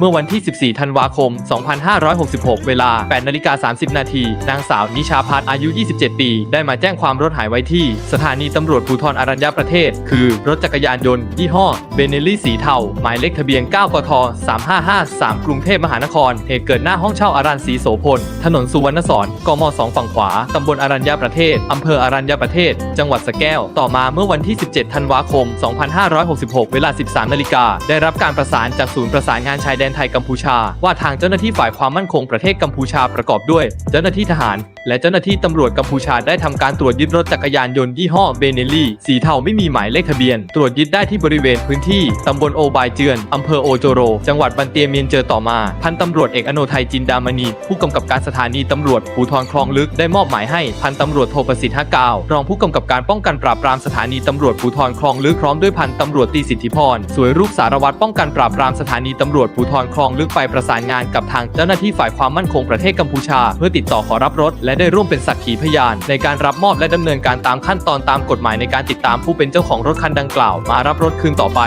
เมื่อวันที่ 14 ธันวาคม 2566 เวลา 8 นาฬิกา 30 นาที นางสาวนิชาพัฒน์อายุ 27 ปี ได้มาแจ้งความรถหายไว้ที่ สถานีตำรวจภูธรอรัญญประเทศ คือรถจักรยานยนต์ยี่ห้อเบเนลี่สีเทา หมายเลขทะเบียน 9 กท 3553 กรุงเทพมหานคร เหตุเกิดหน้าห้องเช่าอารันศรีโสพล ถนนสุวรรณสอนกม 2 ฝั่งขวา ตำบลอารัญญประเทศ อำเภออารัญญประเทศ จังหวัดสแก้ว ต่อมาเมื่อวันที่ 17 ธันวาคม 2566 เวลา 13 นาฬิกา ได้รับการประสานจากศูนย์ประสานงานชายแดนไทยกัมพูชา ว่าทางเจ้าหน้าที่ฝ่ายความมั่นคงประเทศกัมพูชาประกอบด้วย เจ้าหน้าที่ทหารและเจ้าหน้าที่ตำรวจกัมพูชาได้ทำการตรวจยึดรถจักรยานยนต์ยี่ห้อเบเนลี่สีเทาไม่มีหมายเลขทะเบียน ตรวจยึดได้ที่บริเวณพื้นที่ตำบลโอบายเจือนอำเภอโอโจโร จังหวัดบันเตียเมียนเจอต่อมา พันตำรวจเอกอโนไทยจินดามณี ผู้กำกับการสถานีตำรวจภูธรคลองลึกได้มอบหมายให้พันตำรวจโทประสิทธิ์ฮะกาว รองผู้กำกับการป้องกันปราบปรามสถานีตำรวจภูธรคลองลึกพร้อมด้วยพันตำรวจตีสิทธิพรสวยรูปสารวัตรป้องกันปราบปรามสถานีตำรวจภูธรคลองลึกไปประสานงานกับทางเจ้าหน้าที่ฝ่ายความมั่นคงประเทศกัมพูชา เพื่อติดต่อขอรับรถและได้ร่วมเป็นสักขีพยาน ในการรับมอบและดำเนินการตามขั้นตอนตามกฎหมายในการติดตามผู้เป็นเจ้าของรถคันดังกล่าว มารับรถคืนต่อไป